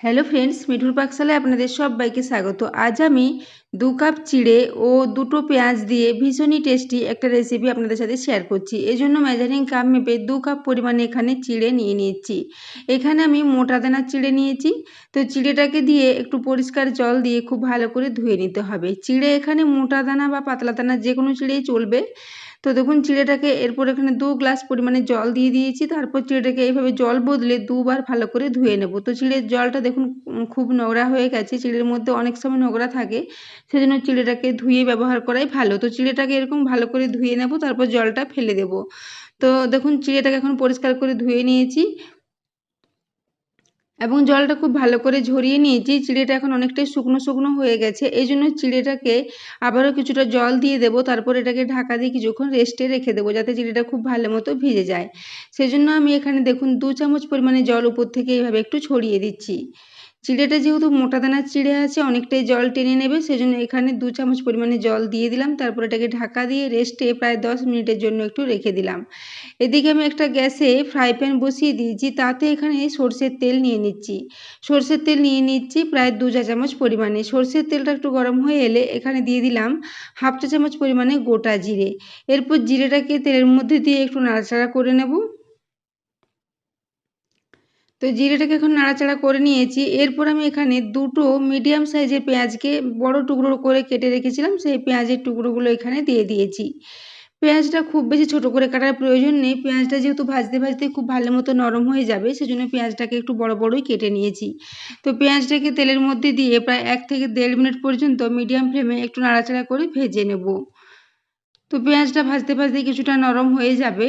Hello friends মিঠুর পাকশালায় আপনাদের সবাইকে স্বাগত। আজ আমি দু কাপ চিড়ে ও দুটো পেঁয়াজ দিয়ে ভীষণই টেস্টি একটা রেসিপি আপনাদের সাথে শেয়ার করছি। এই জন্য মেজারিং কাপ মেপে দু কাপ পরিমাণে এখানে চিড়ে নিয়ে নিয়েছি। এখানে আমি মোটা দানার চিড়ে নিয়েছি। তো চিড়েটাকে দিয়ে একটু পরিষ্কার জল দিয়ে খুব ভালো করে ধুয়ে নিতে হবে। চিড়ে এখানে মোটা দানা বা পাতলা দানা যে কোনো চিড়েই চলবে। তো দেখুন চিড়েটাকে এরপর এখানে দু গ্লাস পরিমাণে জল দিয়ে দিয়েছি। তারপর চিড়েটাকে এইভাবে জল বদলে দুবার ভালো করে ধুয়ে নেব। তো চিড়ের জলটা দেখুন খুব নোংরা হয়ে গেছে। চিড়ের মধ্যে অনেক সময় নোংরা থাকে, সেজন্য চিড়েটাকে ধুয়ে ব্যবহার করাই ভালো। তো চিড়েটাকে এরকম ভালো করে ধুয়ে নেব, তারপর জলটা ফেলে দেব। তো দেখুন, চিড়েটাকে এখন পরিষ্কার করে ধুয়ে নিয়েছি। এবং জলটা খুব ভালো করে ঝরিয়ে নিয়েছি। চিড়েটা এখন অনেকটাই শুকনো শুকনো হয়ে গেছে। এই জন্য চিড়েটাকে আবারও কিছুটা জল দিয়ে দেবো। তারপর এটাকে ঢাকা দিয়ে কিছুক্ষণ রেস্টে রেখে দেবো যাতে চিড়েটা খুব ভালো মতো ভিজে যায়। সেজন্য আমি এখানে দেখুন, দু চামচ পরিমাণে জল উপর থেকে এইভাবে একটু ছড়িয়ে দিচ্ছি। চিড়েটা যেহেতু মোটা দানার চিড়ে আছে, অনেকটাই জল টেনে নেবে, সেজন্য এখানে দু চামচ পরিমাণে জল দিয়ে দিলাম। তারপর এটাকে ঢাকা দিয়ে রেস্টে প্রায় দশ মিনিটের জন্য একটু রেখে দিলাম। এদিকে আমি একটা গ্যাসে ফ্রাই প্যান বসিয়ে দিয়েছি, তাতে এখানে সর্ষের তেল নিয়ে নিচ্ছি। সর্ষের তেল নিয়ে নিচ্ছি প্রায় দু চা চামচ পরিমাণে। সর্ষের তেলটা একটু গরম হয়ে এলে এখানে দিয়ে দিলাম হাফ চা চামচ পরিমাণে গোটা জিরে। এরপর জিরেটাকে তেলের মধ্যে দিয়ে একটু নাড়াচাড়া করে নেব। তো জিরেটাকে এখন নাড়াচাড়া করে নিয়েছি। এরপর আমি এখানে দুটো মিডিয়াম সাইজের পেঁয়াজকে বড় টুকরো করে কেটে রেখেছিলাম, সেই পেঁয়াজের টুকরোগুলো এখানে দিয়ে দিয়েছি। পেঁয়াজটা খুব বেশি ছোট করে কাটার প্রয়োজন নেই, পেঁয়াজটা যেহেতু ভাজতে ভাজতে খুব ভালো মতো নরম হয়ে যাবে, সেজন্য পেঁয়াজটাকে একটু বড় বড়ই কেটে নিয়েছি। তো পেঁয়াজটাকে তেলের মধ্যে দিয়ে প্রায় এক থেকে দেড় মিনিট পর্যন্ত মিডিয়াম ফ্লেমে একটু নাড়াচাড়া করে ভেজে নেব। তো পেঁয়াজটা ভাজতে ভাজতে কিছুটা নরম হয়ে যাবে।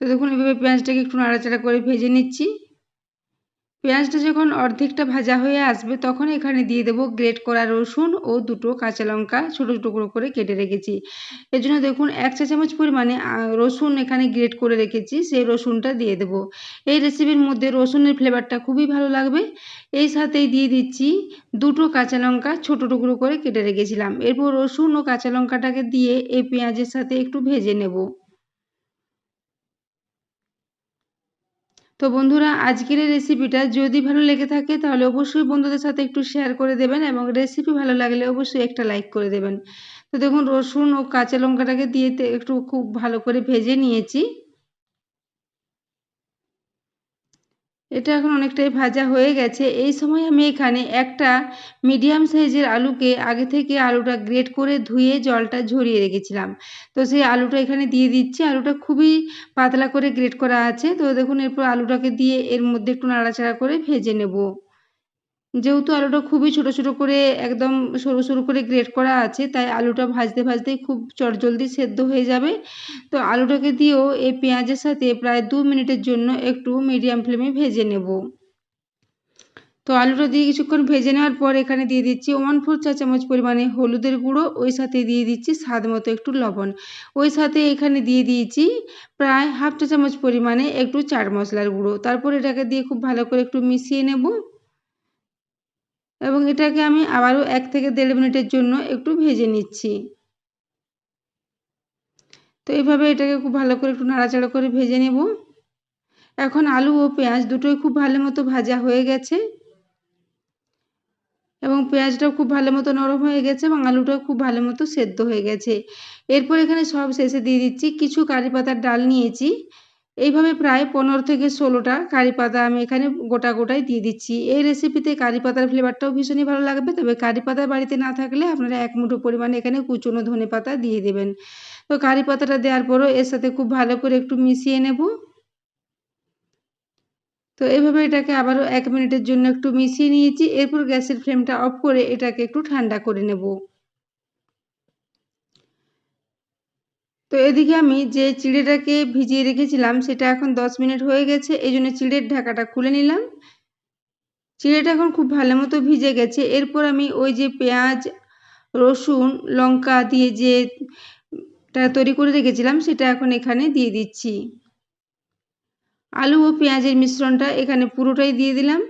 তো দেখুন, এভাবে পেঁয়াজটাকে একটু নাড়াচাড়া করে ভেজে নিচ্ছি। পেঁয়াজটা যখন অর্ধেকটা ভাজা হয়ে আসবে, তখন এখানে দিয়ে দেবো গ্রেট করা রসুন ও দুটো কাঁচা লঙ্কা ছোটো টুকরো করে কেটে রেখেছি। এর জন্য দেখুন, এক চা চামচ পরিমাণে রসুন এখানে গ্রেট করে রেখেছি, সেই রসুনটা দিয়ে দেবো। এই রেসিপির মধ্যে রসুনের ফ্লেভারটা খুবই ভালো লাগবে। এই সাথেই দিয়ে দিচ্ছি দুটো কাঁচা লঙ্কা ছোটো টুকরো করে কেটে রেখেছিলাম। এরপর রসুন ও কাঁচা লঙ্কাটাকে দিয়ে এই পেঁয়াজের সাথে একটু ভেজে নেব। তো বন্ধুরা, আজকের এই রেসিপিটা যদি ভালো লেগে থাকে, তাহলে অবশ্যই বন্ধুদের সাথে একটু শেয়ার করে দেবেন এবং রেসিপি ভালো লাগলে অবশ্যই একটা লাইক করে দেবেন। তো দেখুন, রসুন ও কাঁচা লঙ্কাটাকে দিয়ে একটু খুব ভালো করে ভেজে নিয়েছি। এটা এখন অনেকটাই ভাজা হয়ে গেছে। এই সময় আমি এখানে একটা মিডিয়াম সাইজের আলুকে আগে থেকে আলুটা গ্রেট করে ধুয়ে জলটা ঝরিয়ে রেখেছিলাম। তো সেই আলুটা এখানে দিয়ে দিচ্ছি। আলুটা খুবই পাতলা করে গ্রেট করা আছে। তো দেখুন, এরপর আলুটাকে দিয়ে এর মধ্যে একটু নাড়াচাড়া করে ভেজে নেব। যেহেতু আলুটা খুবই ছোট ছোট করে একদম সরু সরু করে গ্রেট করা আছে, তাই আলুটা ভাজতে ভাজতেই খুব চটজলদি সেদ্ধ হয়ে যাবে। তো আলুটাকে দিয়েও এই পেঁয়াজের সাথে প্রায় দু মিনিটের জন্য একটু মিডিয়াম ফ্লেমে ভেজে নেব। তো আলুটা দিয়ে কিছুক্ষণ ভেজে নেওয়ার পর এখানে দিয়ে দিচ্ছি ওয়ান ফোর চা চামচ পরিমাণে হলুদের গুঁড়ো, ওই সাথে দিয়ে দিচ্ছি স্বাদ মতো একটু লবণ। ওই সাথে এখানে দিয়ে দিয়েছি প্রায় হাফ চা চামচ পরিমাণে একটু চাট মশলার গুঁড়ো। তারপর এটাকে দিয়ে খুব ভালো করে একটু মিশিয়ে নেব। এবং এটাকে আমি আবারও এক থেকে দেড় মিনিটের জন্য একটু ভেজে নিচ্ছি। তো এইভাবে এটাকে খুব ভালো করে একটু নাড়াচাড়া করে ভেজে নেব। এখন আলু ও পেঁয়াজ দুটোই খুব ভালো মতো ভাজা হয়ে গেছে। এবং পেঁয়াজটাও খুব ভালো মতো নরম হয়ে গেছে এবং আলুটাও খুব ভালো মতো সেদ্ধ হয়ে গেছে। এরপর এখানে সব শেষে দিয়ে দিচ্ছি কিছু কারি পাতার ডাল নিয়েছি। এইভাবে প্রায় পনেরো থেকে ষোলোটা কারি পাতা আমি এখানে গোটা গোটাই দিয়ে দিচ্ছি। এই রেসিপিতে কারি পাতার ফ্লেভারটাও ভীষণই ভালো লাগবে, তবে কারি পাতা বাড়িতে না থাকলে আপনারা এক মুঠো পরিমাণে এখানে কুচনো ধনে পাতা দিয়ে দেবেন। তো কারি পাতাটা দেওয়ার পরও এর সাথে খুব ভালো করে একটু মিশিয়ে নেব। তো এভাবে এটাকে আবারও এক মিনিটের জন্য একটু মিশিয়ে নিয়েছি, এরপর গ্যাসের ফ্লেমটা অফ করে এটাকে একটু ঠান্ডা করে নেব। তো এদিকে আমি যে চিড়েটাকে ভিজিয়ে রেখেছিলাম, সেটা এখন দশ মিনিট হয়ে গেছে, এই জন্য চিড়ের ঢাকাটা খুলে নিলাম। চিড়েটা এখন খুব ভালো মতো ভিজে গেছে। এরপর আমি ওই যে পেঁয়াজ, রসুন, লঙ্কা দিয়ে যে তৈরি করে রেখেছিলাম, সেটা এখন এখানে দিয়ে দিচ্ছি। আলু ও পেঁয়াজের মিশ্রণটা এখানে পুরোটাই দিয়ে দিলাম।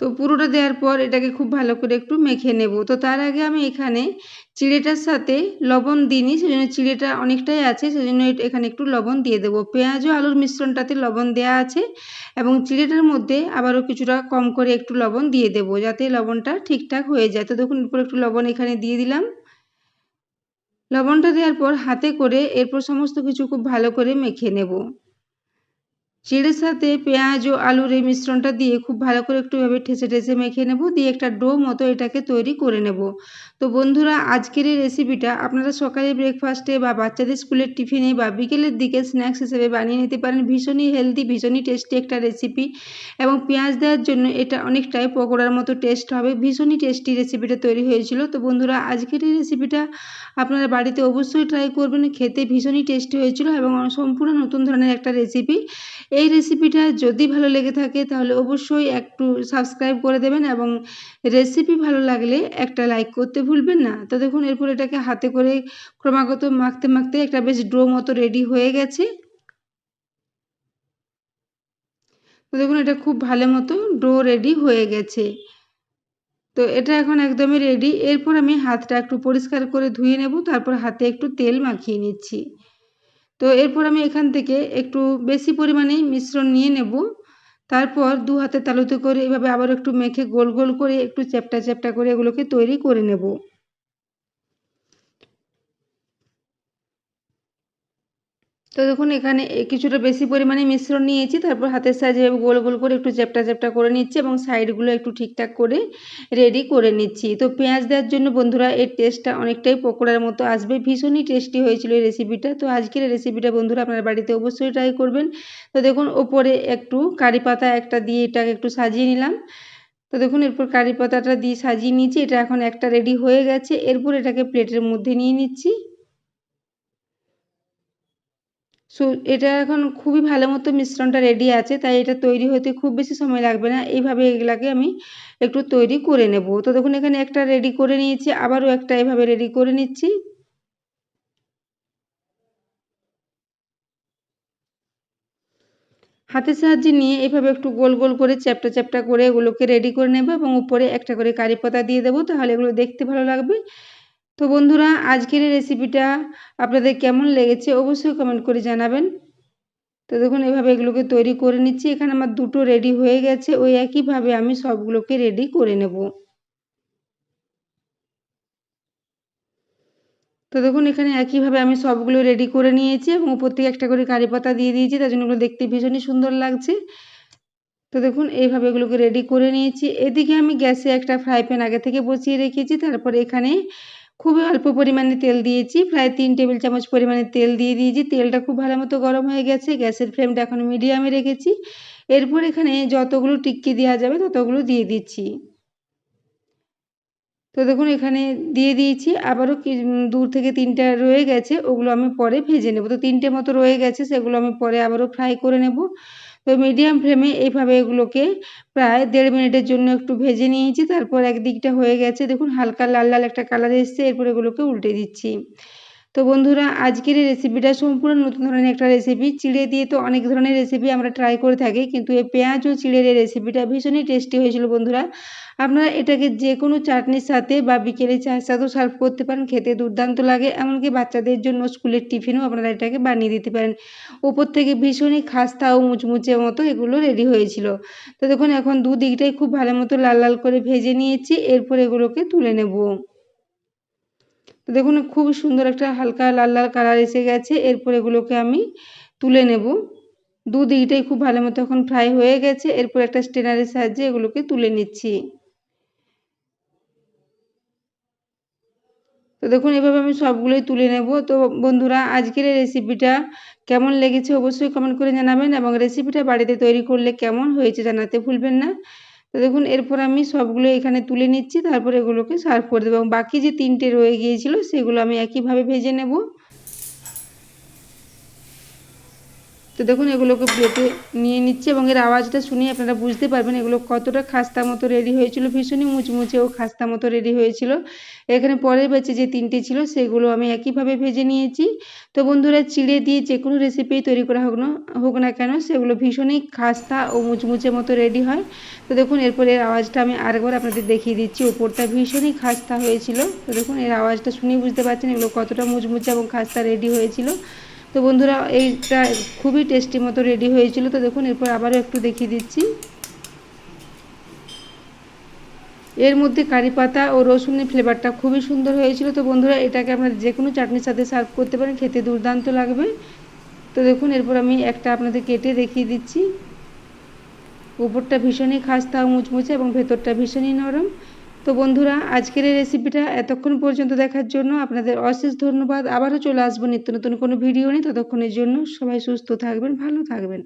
তো পুরোটা দেওয়ার পর এটাকে খুব ভালো করে একটু মেখে নেব। তো তার আগে আমি এখানে চিড়েটার সাথে লবণ দিইনি, সেজন্য চিড়েটা অনেকটাই আছে, সেজন্য এখানে একটু লবণ দিয়ে দেবো। পেঁয়াজ ও আলুর মিশ্রণটাতে লবণ দেওয়া আছে এবং চিড়েটার মধ্যে আবারও কিছুটা কম করে একটু লবণ দিয়ে দেবো যাতে লবণটা ঠিকঠাক হয়ে যায়। তো দেখুন এরপর একটু লবণ এখানে দিয়ে দিলাম। লবণটা দেওয়ার পর হাতে করে এরপর সমস্ত কিছু খুব ভালো করে মেখে নেব। চিড়ের সাথে পেঁয়াজ ও আলুর এই মিশ্রণটা দিয়ে খুব ভালো করে একটু এভাবে ঠেসে ঠেসে মেখে নেব, দিয়ে একটা ডো মতো এটাকে তৈরি করে নেব। তো বন্ধুরা, আজকের এই রেসিপিটা আপনারা সকালে ব্রেকফাস্টে বা বাচ্চাদের স্কুলের টিফিনে বা বিকেলের দিকে স্ন্যাক্স হিসেবে বানিয়ে নিতে পারেন। ভীষণই হেলদি ভীষণই টেস্টি একটা রেসিপি এবং পেঁয়াজ দেওয়ার জন্য এটা অনেকটাই পকোড়ার মতো টেস্ট হবে। ভীষণই টেস্টি রেসিপিটা তৈরি হয়েছিল। তো বন্ধুরা, আজকের এই রেসিপিটা আপনারা বাড়িতে অবশ্যই ট্রাই করবেন। খেতে ভীষণই টেস্টি হয়েছিল এবং সম্পূর্ণ নতুন ধরনের একটা রেসিপি এই রেসিপিটা যদি ভালো লেগে থাকে, তাহলে অবশ্যই একটু সাবস্ক্রাইব করে দেবেন এবং রেসিপি ভালো লাগলে একটা লাইক করতে ভুলবেন না। তো দেখুন, এরপর এটাকে হাতে করে ক্রমাগত মাখতে মাখতে একটা বেশ ড্রো মতো রেডি হয়ে গেছে। তো দেখুন, এটা খুব ভালো মতো ডো রেডি হয়ে গেছে। তো এটা এখন একদমই রেডি এরপর আমি হাতটা একটু পরিষ্কার করে ধুয়ে নেব, তারপর হাতে একটু তেল মাখিয়ে নিচ্ছি। তো এরপর আমি এখান থেকে একটু বেশি পরিমাণে মিশ্রণ নিয়ে নেব। তারপর দু হাতে তালুতে করে এভাবে আবার একটু মেখে গোল গোল করে একটু চ্যাপটা চ্যাপটা করে এগুলোকে তৈরি করে নেব। তো দেখুন, এখানে কিছুটা বেশি পরিমাণে মিশ্রণ নিয়েছি। তারপর হাতের সাহায্যে গোল গোল করে একটু চ্যাপটা চ্যাপটা করে নিচ্ছি এবং সাইডগুলো একটু ঠিকঠাক করে রেডি করে নিচ্ছি। তো পেঁয়াজ দেওয়ার জন্য বন্ধুরা, এর টেস্টটা অনেকটাই পকোড়ার মতো আসবে। ভীষণই টেস্টি হয়েছিল এই রেসিপিটা তো আজকের রেসিপিটা বন্ধুরা, আপনার বাড়িতে অবশ্যই ট্রাই করবেন। তো দেখুন, ওপরে একটু কারি পাতা একটা দিয়ে এটাকে একটু সাজিয়ে নিলাম। তো দেখুন, এরপর কারি পাতাটা দিয়ে সাজিয়ে নিয়েছি এটা এখন একটা রেডি হয়ে গেছে। এরপর এটাকে প্লেটের মধ্যে নিয়ে নিচ্ছি। সো এটা এখন খুবই ভালো মতো মিশ্রণটা রেডি আছে, তাই এটা তৈরি হতে খুব বেশি সময় লাগবে না। এইভাবে এগুলাকে আমি একটু তৈরি করে নেব। তো দেখুন, এখানে একটা রেডি করে নিয়েছি, আবারও একটা এভাবে রেডি করে নিচ্ছি। হাতের সাহায্যে নিয়ে এভাবে একটু গোল গোল করে, চ্যাপটা চ্যাপটা করে এগুলোকে রেডি করে নেব এবং উপরে একটা করে কারি পাতা দিয়ে দেবো, তাহলে এগুলো দেখতে ভালো লাগবে। তো বন্ধুরা, আজকের এই রেসিপিটা আপনাদের কেমন লেগেছে অবশ্যই কমেন্ট করে জানাবেন। তো দেখুন, এভাবে এগুলোকে তৈরি করে নিচ্ছি। এখানে আমার দুটো রেডি হয়ে গেছে। ওই একইভাবে আমি সবগুলোকে রেডি করে নেব। তো দেখুন, এখানে একইভাবে আমি সবগুলো রেডি করে নিয়েছি এবং উপর থেকে একটা করে কারি পাতা দিয়ে দিয়েছি। তার জন্য এগুলো দেখতে ভীষণই সুন্দর লাগছে। তো দেখুন, এইভাবে এগুলোকে রেডি করে নিয়েছি। এদিকে আমি গ্যাসে একটা ফ্রাই প্যান আগে থেকে বসিয়ে রেখেছি। তারপর এখানে খুবই অল্প পরিমাণে তেল দিয়েছি। প্রায় তিন টেবিল চামচ পরিমাণে তেল দিয়ে দিয়েছি। তেলটা খুব ভালো মতো গরম হয়ে গেছে। গ্যাসের ফ্লেমটা এখন মিডিয়ামে রেখেছি। এরপর এখানে যতগুলো টিক্কি দেওয়া যাবে ততগুলো দিয়ে দিচ্ছি। তো দেখুন, এখানে দিয়ে দিয়েছি। আবারও দূর থেকে তিনটা রয়ে গেছে, ওগুলো আমি পরে ভেজে নেব। তো তিনটে মতো রয়ে গেছে, সেগুলো আমি পরে আবারও ফ্রাই করে নেব। তো মিডিয়াম ফ্লেমে এইভাবে এগুলোকে প্রায় দেড় মিনিটের জন্য একটু ভেজে নিয়েছি। তারপর একদিকটা হয়ে গেছে। দেখুন, হালকা লাল লাল একটা কালার এসছে। এরপর এগুলোকে উল্টে দিচ্ছি। তো বন্ধুরা, আজকের এই রেসিপিটা সম্পূর্ণ নতুন ধরনের একটা রেসিপি চিড়ে দিয়ে তো অনেক ধরনের রেসিপি আমরা ট্রাই করে থাকি, কিন্তু এই পেঁয়াজ ও চিড়ের এই রেসিপিটা ভীষণই টেস্টি হয়েছিল বন্ধুরা। আপনারা এটাকে যে কোনো চাটনির সাথে বা বিকেলে চায়ের সাথেও সার্ভ করতে পারেন, খেতে দুর্দান্ত লাগে। এমনকি বাচ্চাদের জন্য স্কুলের টিফিনও আপনারা এটাকে বানিয়ে দিতে পারেন। ওপর থেকে ভীষণই খাস্তা ও মুচমুচে মতো এগুলো রেডি হয়েছিল। তো দেখুন, এখন দুদিকটাই খুব ভালো মতো লাল লাল করে ভেজে নিয়েছি। এরপর এগুলোকে তুলে নেব। দেখুন, খুব সুন্দর একটা হালকা লাল লাল কালার এসে গেছে। এরপর এগুলোকে আমি তুলে নেব। দুদিকটাই খুব ভালো মতো এখন ফ্রাই হয়ে গেছে। এরপর একটা স্টেনারের সাহায্যে এগুলোকে তুলে নিচ্ছি। তো দেখুন, এভাবে আমি সবগুলোই তুলে নেব। তো বন্ধুরা, আজকের এই রেসিপিটা কেমন লেগেছে অবশ্যই কমেন্ট করে জানাবেন এবং রেসিপিটা বাড়িতে তৈরি করলে কেমন হয়েছে জানাতে ভুলবেন না। তো দেখুন, এরপর আমি সবগুলো এখানে তুলে নিচ্ছি, তারপর এগুলোকে সার্ভ করে দেবো। এবং বাকি যে তিনটে রয়ে গিয়েছিল, সেগুলো আমি একইভাবে ভেজে নেব। তো দেখুন, এগুলোকে প্লেটে নিয়ে নিচ্ছে এবং এর আওয়াজটা শুনে আপনারা বুঝতে পারবেন এগুলো কতটা খাস্তা মতো রেডি হয়েছিল। ভীষণই মুচমুচে ও খাস্তা মতো রেডি হয়েছিল। এখানে পরের ব্যাচে যে তিনটে ছিল, সেগুলো আমি একইভাবে ভেজে নিয়েছি। তো বন্ধুরা, চিড়ে দিয়ে যে কোনো রেসিপি তৈরি করা হোক না হোক না কেন, সেগুলো ভীষণই খাস্তা ও মুচমুচে মতো রেডি হয়। তো দেখুন, এরপর এর আওয়াজটা আমি আরেকবার আপনাদের দেখিয়ে দিচ্ছি। ওপরটা ভীষণই খাস্তা হয়েছিল। তো দেখুন, এর আওয়াজটা শুনেই বুঝতে পারছেন এগুলো কতটা মুচমুচে এবং খাস্তা রেডি হয়েছিল। তো বন্ধুরা, এইটা খুবই টেস্টি মতো রেডি হয়েছিল। তো দেখুন, এরপর আবারও একটু দেখিয়ে দিচ্ছি। এর মধ্যে কারি পাতা ও রসুনের ফ্লেভারটা খুবই সুন্দর হয়েছিল। তো বন্ধুরা, এটাকে আপনারা যে কোনো চাটনির সাথে সার্ভ করতে পারেন, খেতে দুর্দান্ত লাগবে। তো দেখুন, এরপর আমি একটা আপনাদের কেটে দেখিয়ে দিচ্ছি। উপরটা ভীষণই খাস্তা ও মুচমুচে এবং ভেতরটা ভীষণই নরম। তো বন্ধুরা, আজকের এই রেসিপিটা এতক্ষণ পর্যন্ত দেখার জন্য আপনাদের অশেষ ধন্যবাদ। আবারও চলে আসব নিত্য নতুন কোনো ভিডিও নিয়ে। ততক্ষণের জন্য সবাই সুস্থ থাকবেন, ভালো থাকবেন।